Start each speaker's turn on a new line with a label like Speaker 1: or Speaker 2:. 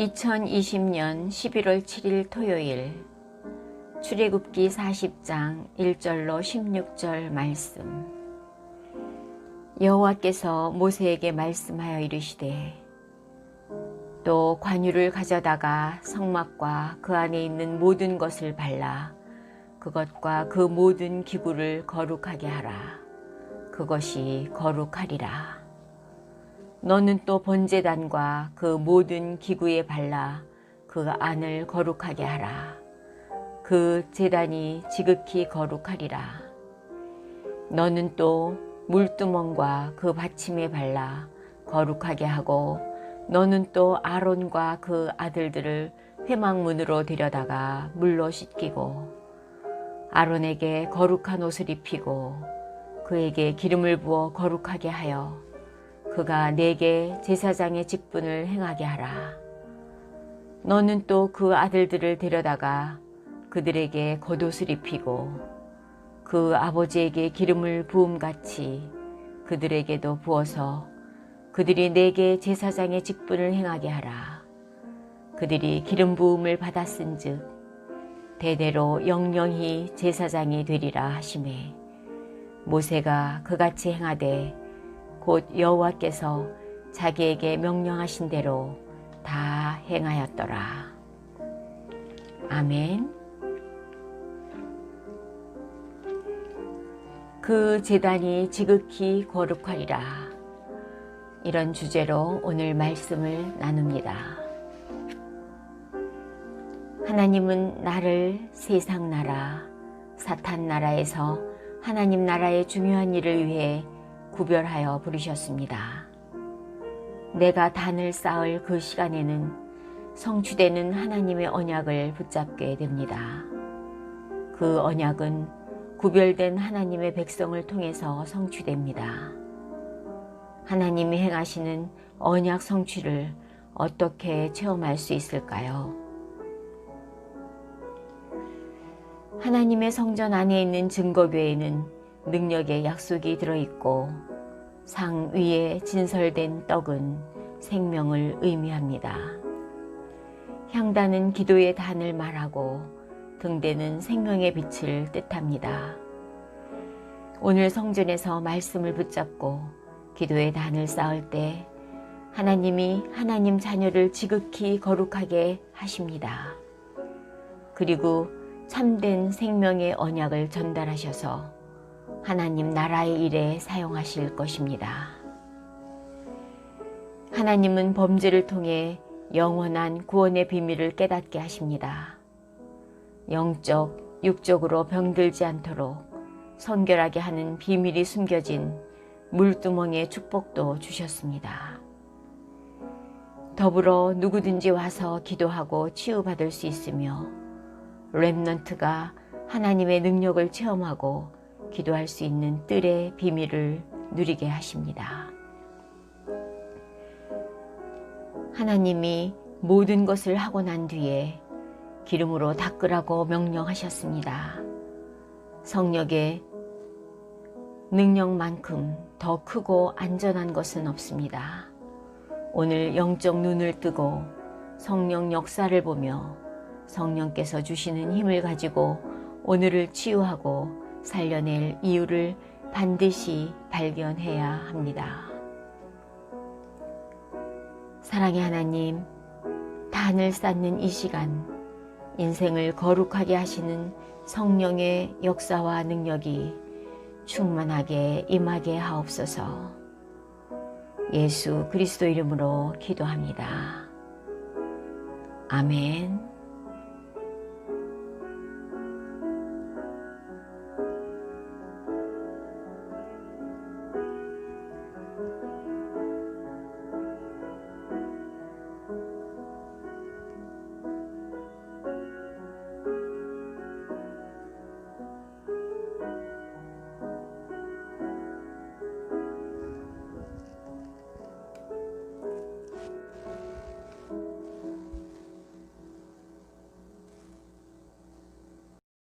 Speaker 1: 2020년 11월 7일 토요일 출애굽기 40장 1절로 16절 말씀. 여호와께서 모세에게 말씀하여 이르시되 또 관유를 가져다가 성막과 그 안에 있는 모든 것을 발라 그것과 그 모든 기구를 거룩하게 하라. 그것이 거룩하리라 너는 또 번제단과 그 모든 기구에 발라 그 안을 거룩하게 하라. 그 제단이 지극히 거룩하리라. 너는 또 물두멍과 그 받침에 발라 거룩하게 하고 너는 또 아론과 그 아들들을 회막문으로 데려다가 물로 씻기고 아론에게 거룩한 옷을 입히고 그에게 기름을 부어 거룩하게 하여 그가 내게 제사장의 직분을 행하게 하라. 너는 또 그 아들들을 데려다가 그들에게 겉옷을 입히고 그 아버지에게 기름을 부음같이 그들에게도 부어서 그들이 내게 제사장의 직분을 행하게 하라. 그들이 기름 부음을 받았은즉 대대로 영영히 제사장이 되리라 하심에 모세가 그같이 행하되 곧 여호와께서 자기에게 명령하신 대로 다 행하였더라. 아멘. 그 재단이 지극히 거룩하리라. 이런 주제로 오늘 말씀을 나눕니다. 하나님은 나를 세상 나라, 사탄 나라에서 하나님 나라의 중요한 일을 위해 구별하여 부르셨습니다. 내가 단을 쌓을 그 시간에는 성취되는 하나님의 언약을 붙잡게 됩니다. 그 언약은 구별된 하나님의 백성을 통해서 성취됩니다. 하나님이 행하시는 언약 성취를 어떻게 체험할 수 있을까요? 하나님의 성전 안에 있는 증거교회는 능력의 약속이 들어있고 상 위에 진설된 떡은 생명을 의미합니다. 향단은 기도의 단을 말하고 등대는 생명의 빛을 뜻합니다. 오늘 성전에서 말씀을 붙잡고 기도의 단을 쌓을 때 하나님이 하나님 자녀를 지극히 거룩하게 하십니다. 그리고 참된 생명의 언약을 전달하셔서 하나님 나라의 일에 사용하실 것입니다. 하나님은 범죄를 통해 영원한 구원의 비밀을 깨닫게 하십니다. 영적, 육적으로 병들지 않도록 선결하게 하는 비밀이 숨겨진 물두멍의 축복도 주셨습니다. 더불어 누구든지 와서 기도하고 치유받을 수 있으며 랩넌트가 하나님의 능력을 체험하고 기도할 수 있는 뜰의 비밀을 누리게 하십니다. 하나님이 모든 것을 하고 난 뒤에 기름으로 닦으라고 명령하셨습니다. 성령의 능력만큼 더 크고 안전한 것은 없습니다. 오늘 영적 눈을 뜨고 성령 역사를 보며 성령께서 주시는 힘을 가지고 오늘을 치유하고 살려낼 이유를 반드시 발견해야 합니다. 사랑의 하나님, 단을 쌓는 이 시간, 인생을 거룩하게 하시는 성령의 역사와 능력이 충만하게 임하게 하옵소서. 예수 그리스도 이름으로 기도합니다. 아멘.